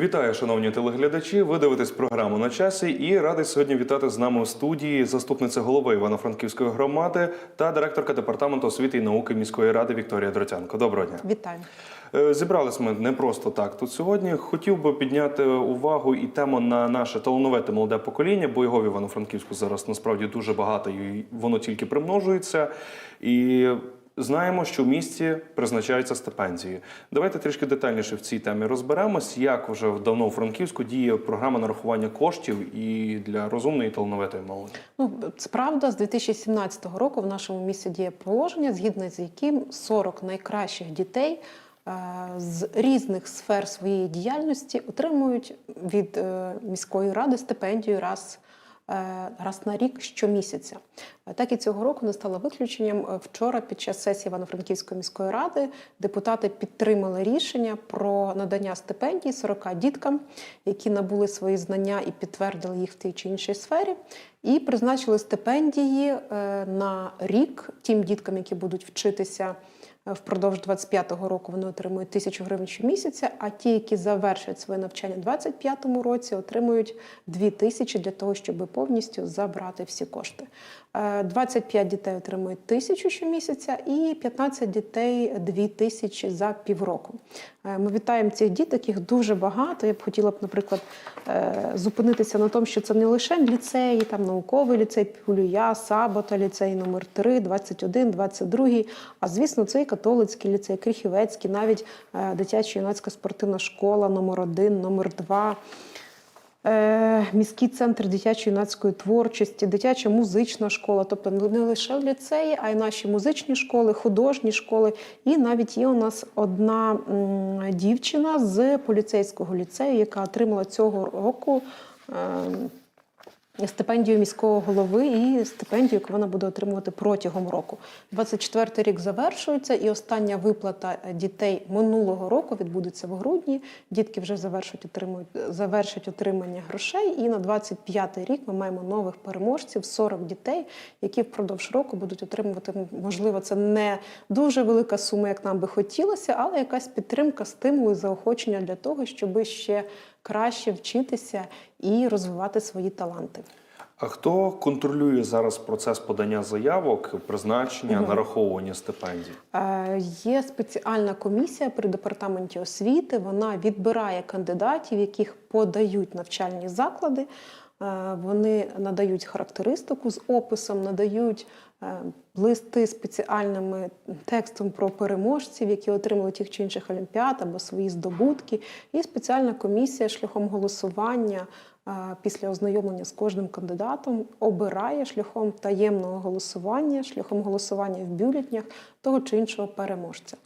Вітаю, шановні телеглядачі. Ви дивитесь програму на часі і радий сьогодні вітати з нами у студії заступниця голови Івано-Франківської громади та директорка департаменту освіти і науки міської ради Вікторія Дротянко. Доброго дня. Вітаю. Е, Зібрались ми не просто так тут сьогодні. Хотів би підняти увагу і тему на наше талановите молоде покоління, бо його в Івано-Франківську зараз насправді дуже багато, і воно тільки примножується. І знаємо, що в місті призначаються стипендії. Давайте трішки детальніше в цій темі розберемось, як вже давно у Франківську діє програма нарахування коштів і для розумної і талановитої молоді. Ну, це правда, з 2017 року в нашому місті діє положення, згідно з яким 40 найкращих дітей е, з різних сфер своєї діяльності отримують від е, міської ради стипендію раз. Е, Раз на рік щомісяця. Е, Так і цього року не стало виключенням. Е, Вчора, під час сесії Івано-Франківської міської ради, депутати підтримали рішення про надання стипендій 40 діткам, які набули свої знання і підтвердили їх в тій чи іншій сфері, і призначили стипендії на рік тим діткам, які будуть вчитися. Е, Впродовж 25-го року вони отримують тисячу гривень щомісяця, а ті, які завершать своє навчання в 25-му році, отримують 2 тисячі для того, щоб повністю забрати всі кошти. Е, 25 дітей отримують тисячу щомісяця і 15 дітей 2 тисячі за півроку. Е, Ми вітаємо цих діток, їх дуже багато. Я б хотіла б, наприклад, е, зупинитися на тому, що це не лише ліцеї, там науковий ліцей Пюлюя, Сабота, ліцей номер 3 21, 22, а звісно, це і католицький ліцей, Кріхівецький, навіть е, дитяча юнацька спортивна школа номер 1 номер 2 Е, міський центр дитячо-юнацької творчості, дитяча музична школа, тобто не лише ліцеї, а й наші музичні школи, художні школи. І навіть є у нас одна дівчина з поліцейського ліцею, яка отримала цього року. Стипендію міського голови і стипендію, яку вона буде отримувати протягом року. 24 рік завершується, і остання виплата дітей минулого року відбудеться в грудні. Дітки вже завершать отримують завершать отримання грошей. І на 25 рік ми маємо нових переможців 40 дітей, які впродовж року будуть отримувати. Можливо, це не дуже велика сума, як нам би хотілося, але якась підтримка, стимул і заохочення для того, щоб ще краще вчитися і розвивати свої таланти. А хто контролює зараз процес подання заявок, призначення, нараховування стипендій? Е, Є спеціальна комісія при департаменті освіти. Вона відбирає кандидатів, яких подають навчальні заклади. Е, Вони надають характеристику з описом, надають листи спеціальними текстом про переможців, які отримали тих чи інших олімпіад або свої здобутки. І спеціальна комісія шляхом голосування е, після ознайомлення з кожним кандидатом обирає шляхом таємного голосування, шляхом голосування в бюлетнях того чи іншого переможця.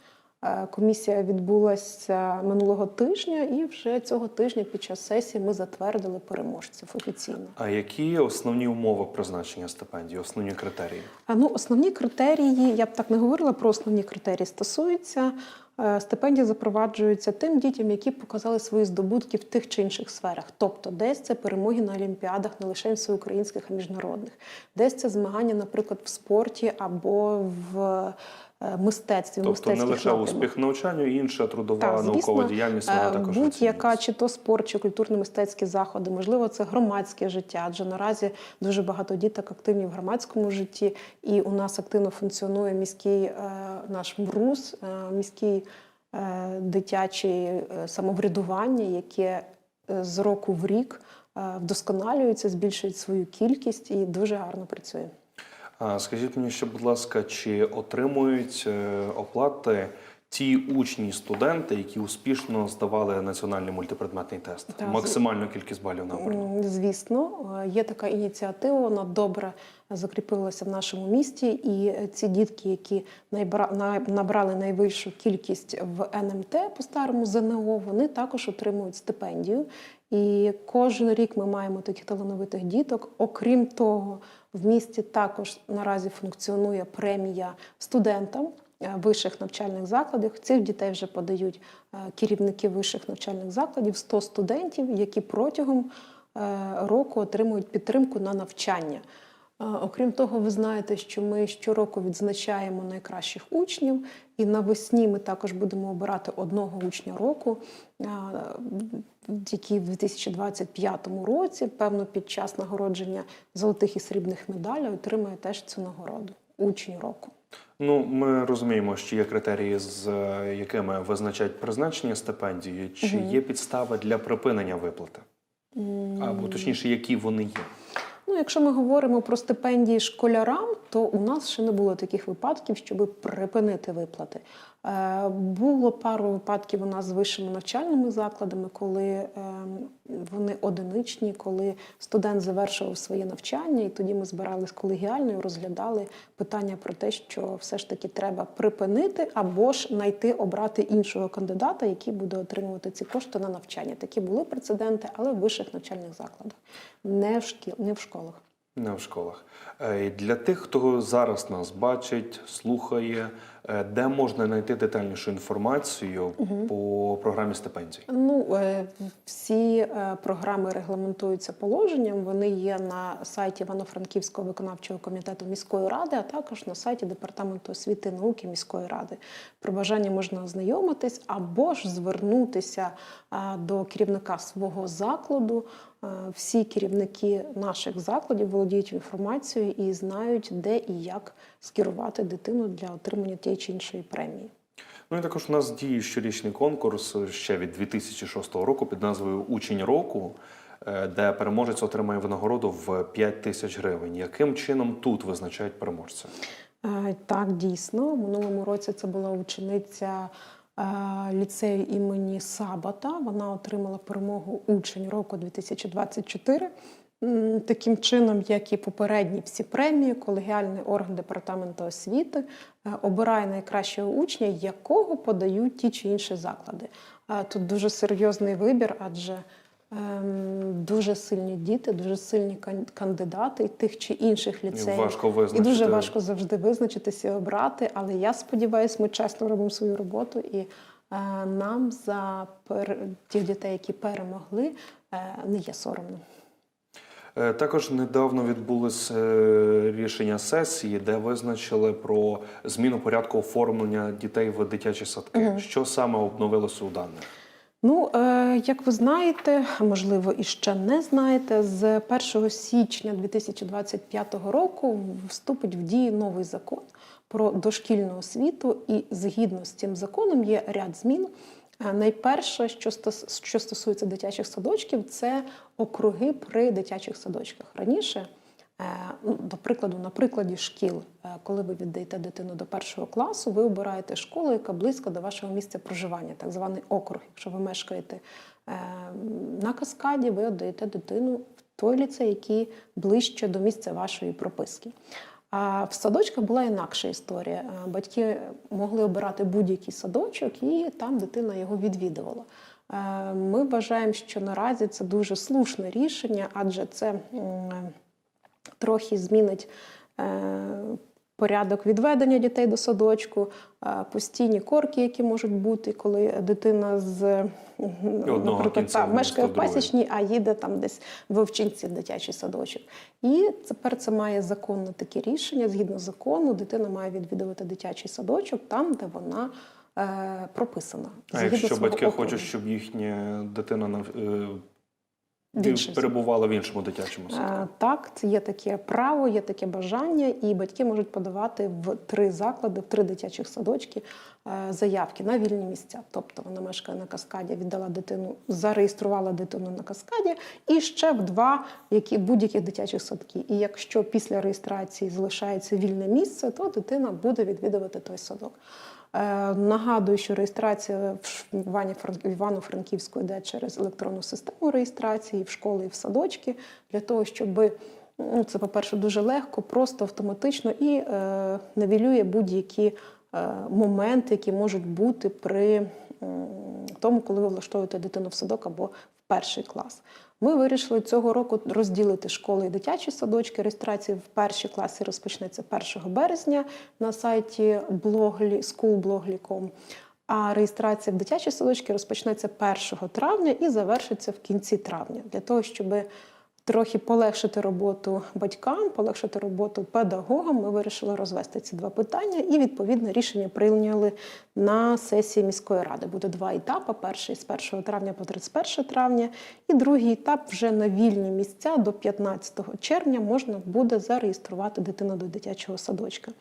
Е, Комісія відбулася минулого тижня, і вже цього тижня під час сесії ми затвердили переможців офіційно. А які основні умови призначення стипендій, основні критерії? А, Ну, основні критерії, я б так не говорила про основні критерії, стосуються е, стипендії запроваджуються тим дітям, які показали свої здобутки в тих чи інших сферах. Тобто, десь це перемоги на олімпіадах, не лише всеукраїнських, а міжнародних, десь це змагання, наприклад, в спорті або в мистецтві, Тобто не лише напрямках. успіх навчанню, інша трудова Так, наукова діяльність е, вона також будь-яка чи то спорт, чи культурно-мистецькі заходи, можливо, це громадське життя, адже наразі дуже багато діток активні в громадському житті, і у нас активно функціонує міський е, наш МРУС, е, міський е, дитяче е, самоврядування, яке е, з року в рік е, вдосконалюється, збільшує свою кількість і дуже гарно працює. Скажіть мені ще, будь ласка, чи отримують е, оплати ті учні студенти, які успішно здавали національний мультипредметний тест? Так, Максимальну кількість балів набрали? М, Звісно, е, є така ініціатива, вона добре закріпилася в нашому місті. І ці дітки, які набрали найвищу кількість в НМТ по старому ЗНО, вони також отримують стипендію. І кожен рік ми маємо таких талановитих діток. Окрім того, в місті також наразі функціонує премія студентам. е, Вищих навчальних закладів цих дітей вже подають е, керівники вищих навчальних закладів 100 студентів, які протягом е, року отримують підтримку на навчання. Окрім того, ви знаєте, що ми щороку відзначаємо найкращих учнів, і навесні ми також будемо обирати одного учня року, який в 2025 році, певно, під час нагородження золотих і срібних медалей отримає теж цю нагороду учень року. Ну, ми розуміємо, що є критерії, з е, якими визначають призначення стипендії, чи є підстави для припинення виплати, або точніше, які вони є. Ну, якщо ми говоримо про стипендії школярам, то у нас ще не було таких випадків, щоб припинити виплати. Е, було пару випадків у нас з вищими навчальними закладами, коли е, вони одиничні, коли студент завершував своє навчання, і тоді ми збирались колегіально і розглядали питання про те, що все ж таки треба припинити або ж знайти обрати іншого кандидата, який буде отримувати ці кошти на навчання. Такі були прецеденти, але в вищих навчальних закладах, не в шкіл, не в школах. Не в школах. Е, Для тих, хто зараз нас бачить, слухає, е, де можна знайти детальнішу інформацію по програмі стипендій? Ну, е, всі програми регламентуються положенням. Вони є на сайті Івано-Франківського виконавчого комітету міської ради, а також на сайті департаменту освіти і науки міської ради. При бажанні можна ознайомитись або ж звернутися до керівника свого закладу. Е, Всі керівники наших закладів володіють інформацією і знають, де і як скерувати дитину для отримання тієї чи іншої премії. Ну і також у нас діє щорічний конкурс ще від 2006 року під назвою Учень року, е, де переможець отримає винагороду в 5 тисяч гривень. Яким чином тут визначають переможця? Е, Так, дійсно. В минулому році це була учениця ліцею імені Сабата. Вона отримала перемогу учень року 2024. Таким чином, як і попередні всі премії, колегіальний орган департаменту освіти е, обирає найкращого учня, якого подають ті чи інші заклади. Е, Тут дуже серйозний вибір, адже дуже сильні діти, дуже сильні кан- кандидати тих чи інших ліцеїв. важко І дуже важко завжди визначитися і обрати. Але я сподіваюся, ми чесно робимо свою роботу, і е, нам за тих дітей, які перемогли, е, не є соромно. Е, Також недавно відбулось е, рішення сесії, де визначили про зміну порядку оформлення дітей в дитячі садки. Що саме обновилося у даних? Ну, е, як ви знаєте, можливо, і ще не знаєте, з 1 січня 2025 року вступить в дію новий закон про дошкільну освіту, і згідно з цим законом є ряд змін. Е, Найперше, що стосується дитячих садочків, це округи при дитячих садочках. Раніше До прикладу, на прикладі шкіл, е, коли ви віддаєте дитину до першого класу, ви обираєте школу, яка близько до вашого місця проживання, так званий округ. Якщо ви мешкаєте е, на каскаді, ви віддаєте дитину в той ліцей, який ближче до місця вашої прописки. А в садочках була інакша історія. Е, Батьки могли обирати будь-який садочок, і там дитина його відвідувала. Е, Ми вважаємо, що наразі це дуже слушне рішення, адже це трохи змінить е, порядок відведення дітей до садочку, е, постійні корки, які можуть бути, коли дитина з наприклад, та, мешкає в пасічній, а їде там десь в Овчинці дитячий садочок. І тепер це має законне таке рішення. Згідно закону, дитина має відвідувати дитячий садочок там, де вона е, прописана. А якщо батьки округу. хочуть, щоб їхня дитина е, Інший перебувала в іншому дитячому садку? Е, Так, це є таке право, є таке бажання, і батьки можуть подавати в три заклади, в три дитячих садочки е, заявки на вільні місця. Тобто вона мешкає на каскаді, віддала дитину, зареєструвала дитину на каскаді, і ще в два які будь-яких дитячих садки. І якщо після реєстрації залишається вільне місце, то дитина буде відвідувати той садок. Е, Нагадую, що реєстрація в Івано-Франківську йде через електронну систему реєстрації в школи і в садочки для того, щоб ну, це, по-перше, дуже легко, просто автоматично і е, невілює будь-які е, моменти, які можуть бути при тому, коли ви влаштовуєте дитину в садок або перший клас. Ми вирішили цього року розділити школи і дитячі садочки. Реєстрація в перші класи розпочнеться 1 березня на сайті schoolblogly.com, а реєстрація в дитячі садочки розпочнеться 1 травня і завершиться в кінці травня, для того, щоб трохи полегшити роботу батькам, полегшити роботу педагогам, ми вирішили розвести ці два питання і відповідне рішення прийняли на сесії міської ради. Буде два етапи: перший з 1 травня по 31 травня, і другий етап вже на вільні місця до 15 червня можна буде зареєструвати дитину до дитячого садочка.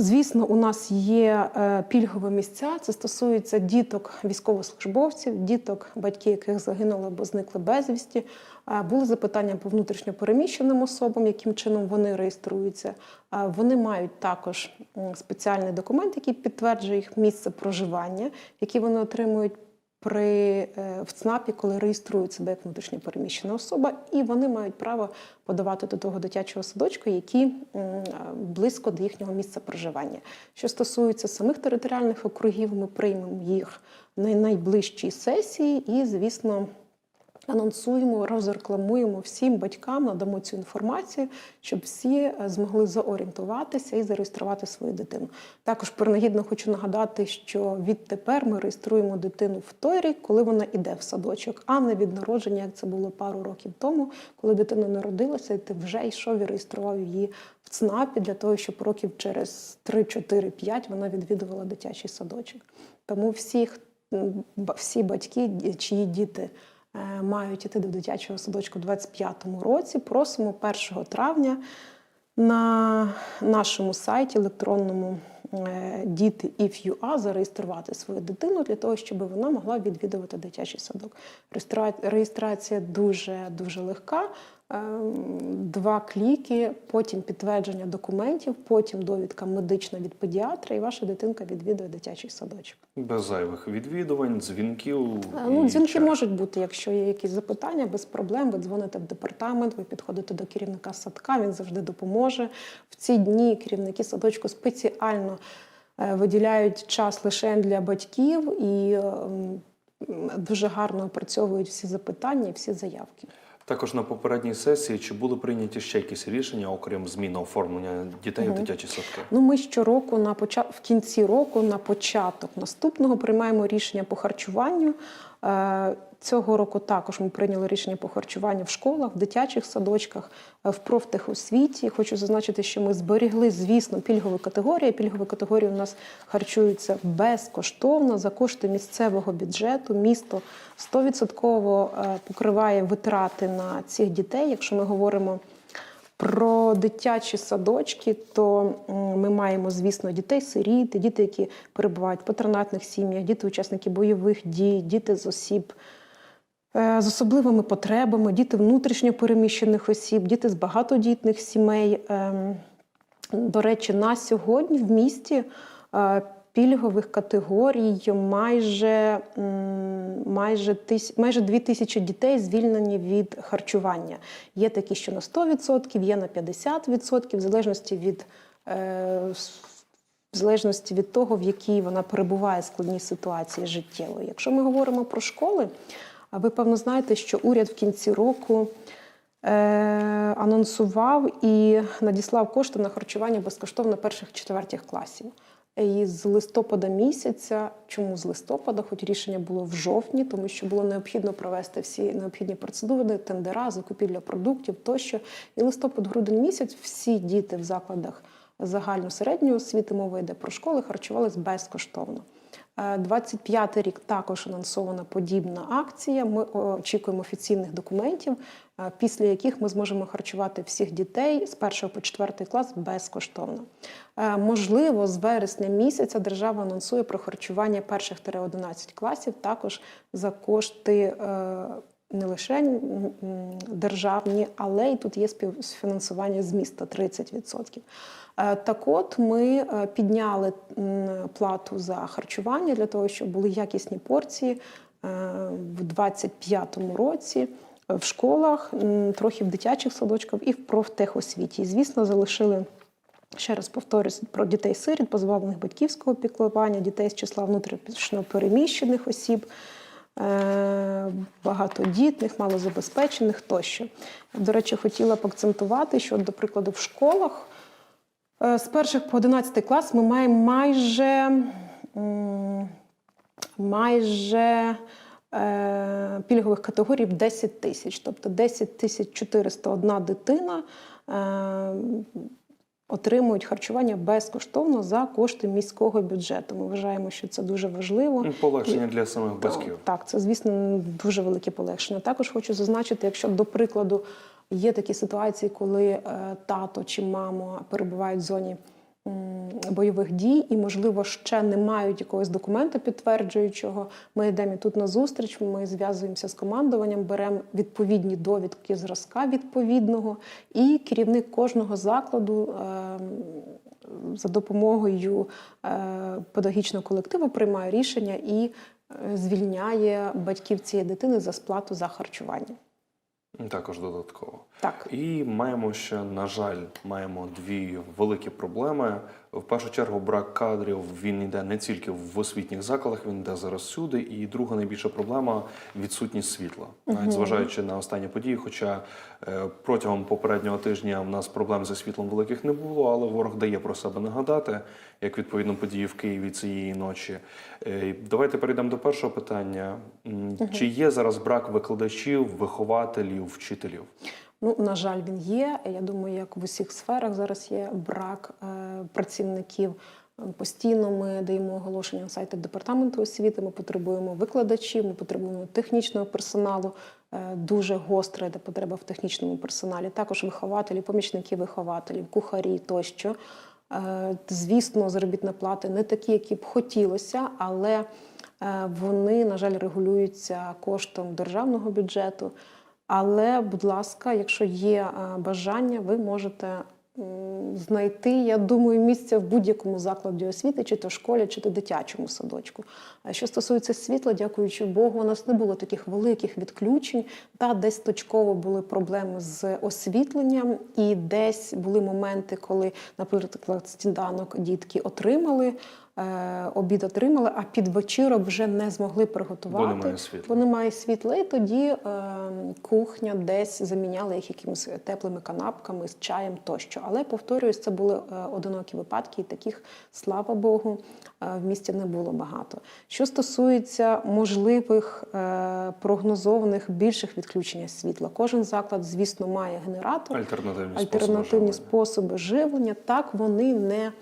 Звісно, у нас є е, пільгові місця. Це стосується діток військовослужбовців, діток, батьки, яких загинули або зникли безвісті. Е, Були запитання по внутрішньопереміщеним особам, яким чином вони реєструються. Е, Вони мають також спеціальний документ, який підтверджує їх місце проживання, який вони отримують при е, в ЦНАПі, коли реєструють себе як внутрішньо переміщена особа, і вони мають право подавати до того дитячого садочку, які е, близько до їхнього місця проживання. Що стосується самих територіальних округів, ми приймемо їх на найближчій сесії, і звісно. Анонсуємо, розрекламуємо всім батькам, надамо цю інформацію, щоб всі е, змогли зорієнтуватися і зареєструвати свою дитину. Також принагідно хочу нагадати, що відтепер ми реєструємо дитину в той рік, коли вона йде в садочок, а не від народження, як це було пару років тому, коли дитина народилася, і ти вже йшов і реєстрував її в ЦНАПі для того, щоб років через 3, 4, 5 вона відвідувала дитячий садочок. Тому всіх, всі батьки, чиї діти мають іти до дитячого садочку у 25-му році. Просимо 1 травня на нашому сайті електронному е, діти if.ua зареєструвати свою дитину для того, щоб вона могла відвідувати дитячий садок. Реєстрація дуже дуже легка. Ем, Два кліки, потім підтвердження документів, потім довідка медична від педіатра, і ваша дитинка відвідує дитячий садочок. Без зайвих відвідувань, дзвінків. Е, Ну, і дзвінки чаю. можуть бути, якщо є якісь запитання, без проблем. Ви дзвоните в департамент, ви підходите до керівника садка, він завжди допоможе. В ці дні керівники садочку спеціально е, виділяють час лише для батьків і е, дуже гарно опрацьовують всі запитання і всі заявки. Також на попередній сесії чи були прийняті ще якісь рішення, окрім зміни оформлення дітей в дитячі садки? Ну, ми щороку на почат... в кінці року, на початок наступного, приймаємо рішення по харчуванню. Е, Цього року також ми прийняли рішення по харчуванню в школах, в дитячих садочках, е, в профтехосвіті. Хочу зазначити, що ми зберегли, звісно, пільгові категорії. Пільгові категорії у нас харчуються безкоштовно за кошти місцевого бюджету. Місто 100% е, покриває витрати на цих дітей. Якщо ми говоримо про дитячі садочки, то ми маємо, звісно, дітей-сиріт, діти, які перебувають в патронатних сім'ях, діти учасники бойових дій, діти з осіб е, з особливими потребами, діти внутрішньо переміщених осіб, діти з багатодітних сімей. Ем, До речі, на сьогодні в місті е, пільгових категорій майже, майже, тис, майже 2 тисячі дітей звільнені від харчування. Є такі, що на 100%, є на 50%, в залежності від. е, в залежності від того, в якій вона перебуває складній ситуації життєвої. Якщо ми говоримо про школи, а ви певно знаєте, що уряд в кінці року е, анонсував і надіслав кошти на харчування безкоштовно перших четвертих класів. І з листопада місяця, чому з листопада, хоч рішення було в жовтні, тому що було необхідно провести всі необхідні процедури, тендера, закупівля продуктів тощо. І листопад-грудень місяць всі діти в закладах загальної середньої освіти, мова йде про школи, харчувались безкоштовно. Е, 25-й рік також анонсована подібна акція. Ми очікуємо офіційних документів, е, після яких ми зможемо харчувати всіх дітей з 1 по 4 клас безкоштовно. Е, Можливо, з вересня місяця держава анонсує про харчування перших 11 класів також за кошти. Не лише державні, але й тут є співфінансування з міста 30%. Е, Так от ми е, підняли плату за харчування для того, щоб були якісні порції е, в 25-му році в школах, трохи в дитячих садочках і в профтехосвіті. І, звісно, залишили. Ще раз повторюсь про дітей-сиріт, позбавлених батьківського піклування, дітей з числа внутрішньо переміщених осіб, багатодітних, малозабезпечених тощо. До речі, хотіла б акцентувати, що, до прикладу, в школах е, з перших по 11 клас ми маємо майже, майже е, пільгових категорій 10 тисяч, тобто 10 тисяч 401 дитина. Отримують харчування безкоштовно за кошти міського бюджету. Ми вважаємо, що це дуже важливо. Полегшення Полегшення для самих батьків. Так, це звісно дуже велике полегшення. Також хочу зазначити, якщо до прикладу є такі ситуації, коли е, тато чи мама перебувають в зоні бойових дій і, можливо, ще не мають якогось документа підтверджуючого. Ми йдемо тут на зустріч. Ми зв'язуємося з командуванням, беремо відповідні довідки зразка відповідного, і керівник кожного закладу. е, за допомогою е, педагогічного колективу приймає рішення і е, звільняє батьків цієї дитини за сплату за харчування. Також додатково. Так. І маємо ще, на жаль, маємо дві великі проблеми. В першу чергу, брак кадрів він йде не тільки в освітніх закладах, він йде зараз всюди. І друга найбільша проблема відсутність світла, навіть зважаючи на останні події. Хоча е, протягом попереднього тижня в нас проблем зі світлом великих не було, але ворог дає про себе нагадати, як відповідно події в Києві цієї ночі. Е, Давайте перейдемо до першого питання: чи є зараз брак викладачів, вихователів, вчителів? Ну, на жаль, він є. Я думаю, як в усіх сферах зараз є брак е, працівників. Постійно ми даємо оголошення на сайті департаменту освіти. Ми потребуємо викладачів, ми потребуємо технічного персоналу. Е, Дуже гостра йде потреба в технічному персоналі. Також вихователі, помічники вихователів, кухарі тощо. Е, Звісно, заробітні плати не такі, які б хотілося, але е, вони, на жаль, регулюються коштом державного бюджету. Але, будь ласка, якщо є е, бажання, ви можете знайти, я думаю, місце в будь-якому закладі освіти, чи то школі, чи то дитячому садочку. Що стосується світла, дякуючи Богу, у нас не було таких великих відключень. Та десь точково були проблеми з освітленням, і десь були моменти, коли, наприклад, сніданок дітки отримали. Е, Обід отримали, а під вечірок вже не змогли приготувати, Бо немає світла. бо немає світла, і тоді е, кухня десь заміняла їх якимись теплими канапками з чаєм тощо. Але повторююсь, це були е, одинокі випадки, і таких, слава Богу, в місті не було багато. Що стосується можливих е, прогнозованих більших відключення світла, кожен заклад, звісно, має генератор, Альтернативні, альтернативні способи живлення. способи живлення. Так вони не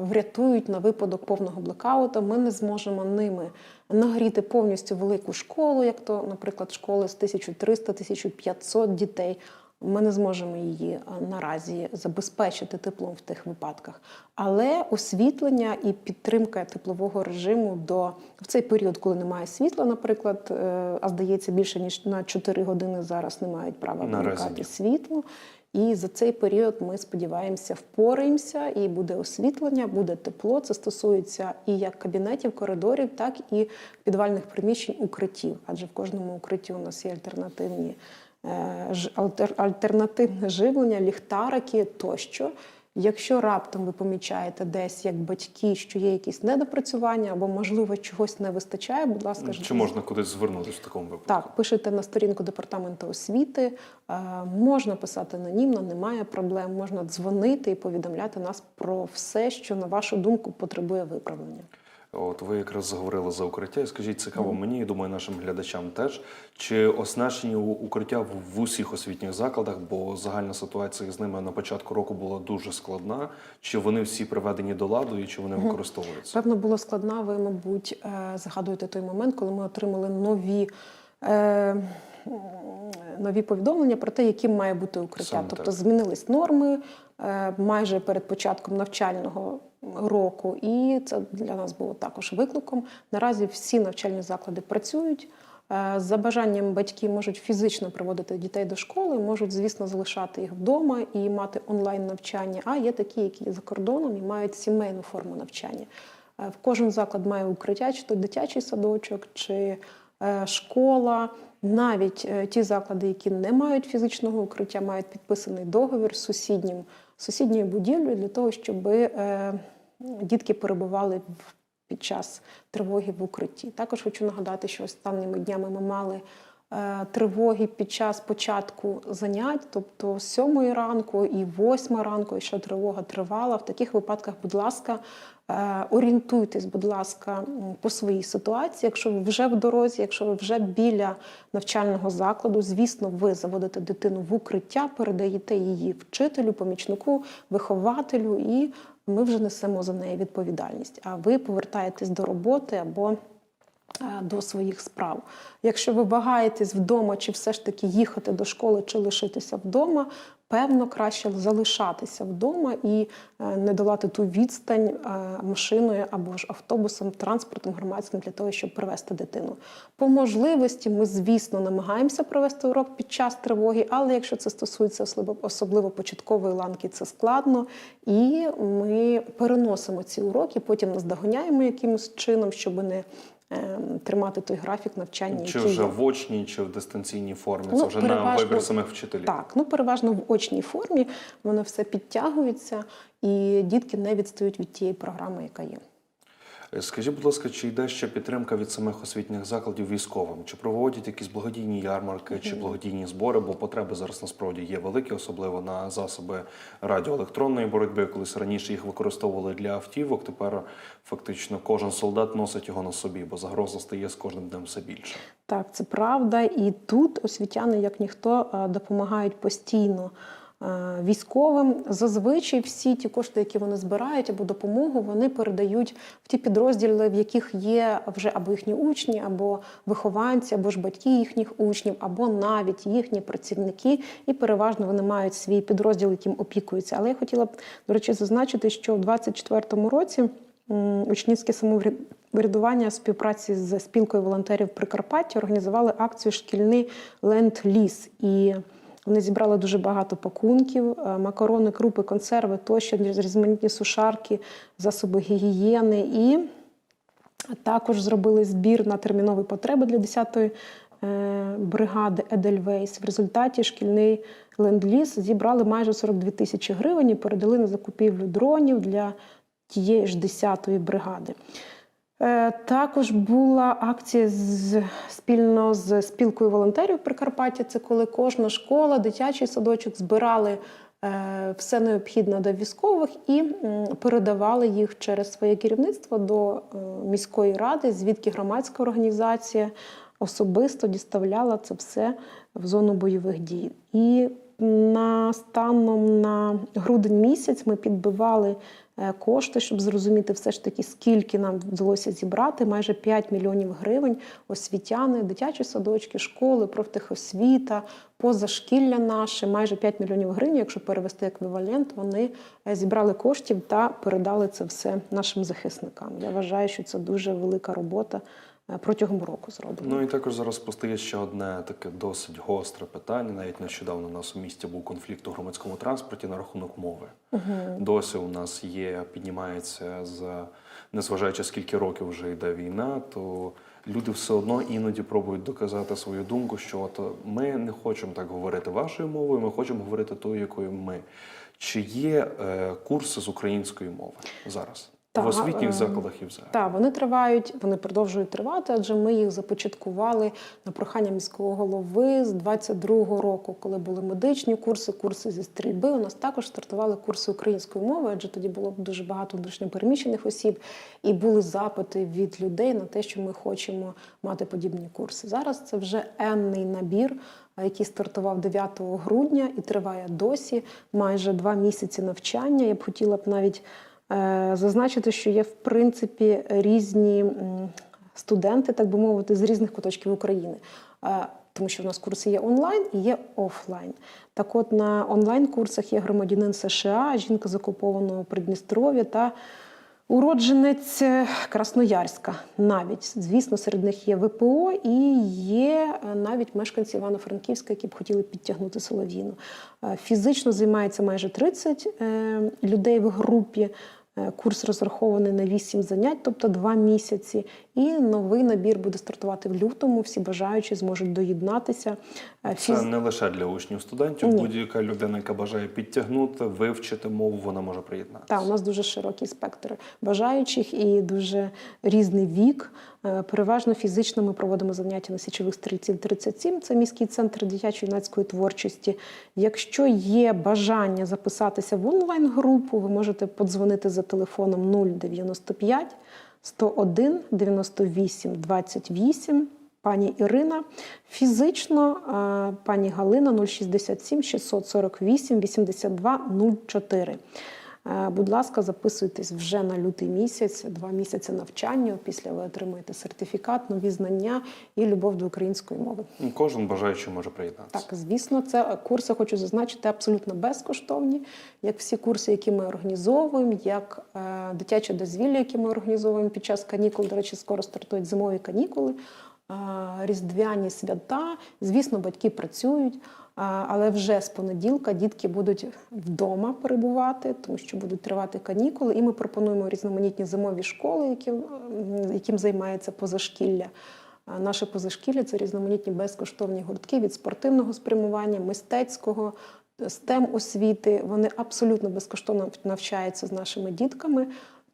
врятують на випадок повного блекауту. Ми не зможемо ними нагріти повністю велику школу, як то, наприклад, школи з 1300-1500 дітей. Ми не зможемо її е, наразі забезпечити теплом в тих випадках. Але освітлення і підтримка теплового режиму до в цей період, коли немає світла, наприклад, е, а здається, більше ніж на 4 години зараз не мають права вимикати світло. І за цей період ми сподіваємося, впораємося, і буде освітлення, буде тепло. Це стосується і як кабінетів, коридорів, так і підвальних приміщень укриттів. Адже в кожному укритті у нас є альтернативні е, альтер- альтернативне живлення, ліхтарики тощо. Якщо раптом ви помічаєте десь як батьки, що є якісь недопрацювання або можливо чогось не вистачає, будь ласка, Чи можна кудись звернутися в такому випадку? так, пишете на сторінку департаменту освіти. Е, можна писати анонімно, немає проблем. Можна дзвонити і повідомляти нас про все, що на вашу думку потребує виправлення. От ви якраз заговорили за укриття. І скажіть, цікаво мені, і думаю, нашим глядачам теж. Чи оснащені укриття в, усіх освітніх закладах? Бо загальна ситуація з ними на початку року була дуже складна. Чи вони всі приведені до ладу і чи вони використовуються? Певно, було складна. Ви, мабуть, е, згадуєте той момент, коли ми отримали нові. е, Нові повідомлення про те, яким має бути укриття. Саме тобто так. змінились норми е, майже перед початком навчального року, і це для нас було також викликом. Наразі всі навчальні заклади працюють. Е, За бажанням батьки можуть фізично приводити дітей до школи, можуть, звісно, залишати їх вдома і мати онлайн навчання. А є такі, які за кордоном і мають сімейну форму навчання. Е, В кожен заклад має укриття, чи то дитячий садочок, чи е, школа. Навіть ті заклади, які не мають фізичного укриття, мають підписаний договір з сусіднім сусідньою будівлею для того, щоб дітки перебували під час тривоги в укритті. Також хочу нагадати, що останніми днями ми мали е, тривоги під час початку занять, тобто з 7 ранку і 8 ранку, якщо тривога тривала. В таких випадках, будь ласка, е, орієнтуйтесь, будь ласка, по своїй ситуації. Якщо ви вже в дорозі, якщо ви вже біля навчального закладу, звісно, ви заводите дитину в укриття, передаєте її вчителю, помічнику, вихователю, і ми вже несемо за неї відповідальність. А ви повертаєтесь до роботи або е, до своїх справ. Якщо ви вагаєтесь вдома, чи все ж таки їхати до школи, чи лишитися вдома, певно, краще залишатися вдома і е, не долати ту відстань е, машиною або ж автобусом, транспортом громадським для того, щоб привезти дитину. По можливості, ми, звісно, намагаємося провести урок під час тривоги, але якщо це стосується особливо- початкової ланки, це складно. І ми переносимо ці уроки, потім наздоганяємо якимось чином, щоб не тримати той графік навчання, Чи вже є. в очній, чи в дистанційній формі? Ну, Це вже на вибір самих вчителів. Так, ну переважно в очній формі воно все підтягується, і дітки не відстають від тієї програми, яка є. Е, Скажіть, будь ласка, чи йде ще підтримка від самих освітніх закладів військовим? Чи проводять якісь благодійні ярмарки чи благодійні збори? Бо потреби зараз насправді є великі, особливо на засоби радіоелектронної боротьби. Колись раніше їх використовували для автівок. Тепер фактично кожен солдат носить його на собі, бо загроза стає з кожним днем все більше. Так, це правда. І тут освітяни, як ніхто, е, допомагають постійно військовим. Зазвичай всі ті кошти, які вони збирають або допомогу, вони передають в ті підрозділи, в яких є вже або їхні учні, або вихованці, або ж батьки їхніх учнів, або навіть їхні працівники. І переважно вони мають свій підрозділ, яким опікуються. Але я хотіла б, до речі, зазначити, що в 2024 році. Учнівське самоврядування в співпраці з спілкою волонтерів Прикарпаття організували акцію Шкільний ленд-ліз. І вони зібрали дуже багато пакунків, е, макарони, крупи, консерви тощо, різноманітні сушарки, засоби гігієни. І також зробили збір на термінові потреби для 10-ї е, бригади Едельвейс. В результаті шкільний ленд-ліз зібрали майже 42 тисячі гривень і передали на закупівлю дронів для тієї ж 10-ї бригади. Е, Також була акція з, спільно з спілкою волонтерів Прикарпаття. Це коли кожна школа, дитячий садочок збирали е, все необхідне до військових і м, передавали їх через своє керівництво до е, міської ради, звідки громадська організація особисто діставляла це все в зону бойових дій. І на станом на грудень місяць ми підбивали е, кошти, щоб зрозуміти все ж таки, скільки нам вдалося зібрати. Майже 5 мільйонів гривень освітяни, дитячі садочки, школи, профтехосвіта, позашкілля наше, майже 5 мільйонів гривень, якщо перевести еквівалент, вони е, зібрали коштів та передали це все нашим захисникам. Я вважаю, що це дуже велика робота протягом року зроблена. Ну і також зараз постає ще одне таке досить гостре питання. Навіть нещодавно у нас у місті був конфлікт у громадському транспорті на рахунок мови. Досі у нас є, піднімається за незважаючи скільки років вже йде війна, то люди все одно іноді пробують доказати свою думку, що от ми не хочемо так говорити вашою мовою, ми хочемо говорити тою, якою ми. Чи є е, курси з української мови зараз Так, в освітніх е, закладах і взагалі? Так, вони тривають, вони продовжують тривати, адже ми їх започаткували на прохання міського голови з 22-го року, коли були медичні курси, курси зі стрільби. У нас також стартували курси української мови, адже тоді було дуже багато внутрішньопереміщених осіб, і були запити від людей на те, що ми хочемо мати подібні курси. Зараз це вже енний набір. Який стартував 9 грудня і триває досі майже два місяці навчання. Я б хотіла б навіть Е, Зазначити, що є в принципі різні студенти, так би мовити, з різних куточків України. Е, Тому що в нас курси є онлайн і є офлайн. Так от на онлайн-курсах є громадянин США, жінка з окупованого Придністров'я та уродженець е, Красноярська. Навіть, звісно, серед них є ВПО і є е, навіть мешканці Івано-Франківська, які б хотіли підтягнути Солов'їну. Е, Фізично займається майже 30 е, людей в групі. Е, Курс розрахований на 8 занять, тобто 2 місяці. І новий набір буде стартувати в лютому. Всі бажаючі зможуть доєднатися. Е, Це фіз- не лише для учнів студентів. Будь-яка людина, яка бажає підтягнути, вивчити мову, вона може приєднатися. Так, у нас дуже широкий спектр бажаючих і дуже різний вік. Е, Переважно фізично ми проводимо заняття на січових стрільців 37, це міський центр дитячої юнацької творчості. Якщо є бажання записатися в онлайн-групу, ви можете подзвонити за телефоном 095 101 98 28 пані Ірина. Фізично е, пані Галина 067 648 82 04. Е, Будь ласка, записуйтесь вже на лютий місяць, два місяці навчання. Після ви отримаєте сертифікат, нові знання і любов до української мови. Кожен бажаючий може приєднатися. Так, звісно, це курси, хочу зазначити, абсолютно безкоштовні, як всі курси, які ми організовуємо, як е, дитяче дозвілля, які ми організовуємо під час канікул. До речі, скоро стартують зимові канікули, е, різдвяні свята. Звісно, батьки працюють. Але вже з понеділка дітки будуть вдома перебувати, тому що будуть тривати канікули. І ми пропонуємо різноманітні зимові школи, які, м, яким займається позашкілля. Наше позашкілля це різноманітні безкоштовні гуртки від спортивного спрямування, мистецького, STEM освіти. Вони абсолютно безкоштовно навчаються з нашими дітками.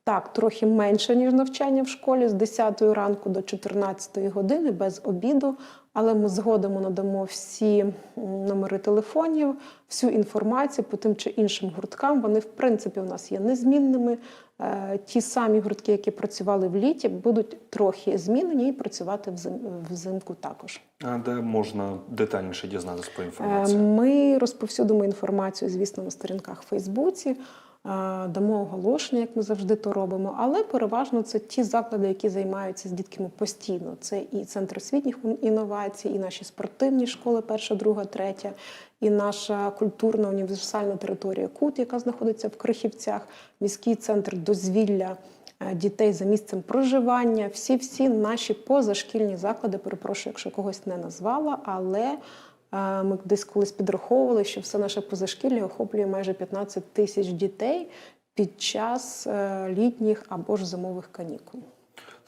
Так, трохи менше, ніж навчання в школі з 10 ранку до 14 години без обіду. Але ми згодом надамо всі номери телефонів, всю інформацію по тим чи іншим гурткам. Вони, в принципі, у нас є незмінними. Е, Ті самі гуртки, які працювали в літі, будуть трохи змінені і працювати взим- взимку також. А де можна детальніше дізнатися про Е, інформацію? Ми розповсюдимо інформацію, звісно, на сторінках в Фейсбуці, дамо оголошення, як ми завжди то робимо. Але переважно це ті заклади, які займаються з дітками постійно. Це і центр освітніх інновацій, і наші спортивні школи, перша, друга, третя, і наша культурна універсальна територія Кут, яка знаходиться в Крихівцях, міський центр дозвілля. е, Дітей за місцем проживання, всі всі наші позашкільні заклади. Перепрошую, якщо когось не назвала, але Е, Ми десь колись підраховували, що все наше позашкілля охоплює майже 15 тисяч дітей під час е, літніх або ж зимових канікул.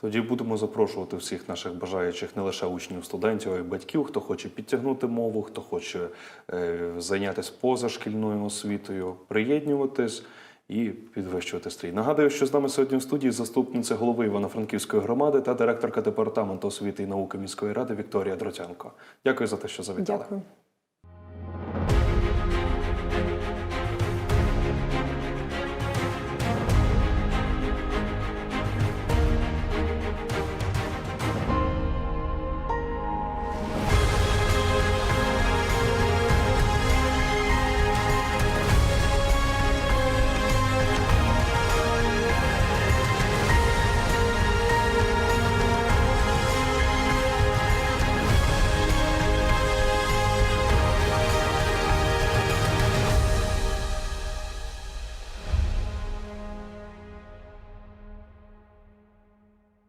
Тоді будемо запрошувати всіх наших бажаючих не лише учнів, студентів, а й батьків, хто хоче підтягнути мову, хто хоче е, зайнятися позашкільною освітою, приєднуватись і підвищувати стрій. Нагадую, що з нами сьогодні в студії заступниця голови Івано-Франківської громади та директорка департаменту освіти і науки міської ради Вікторія Дротянко. Дякую за те, що завітали. Дякую.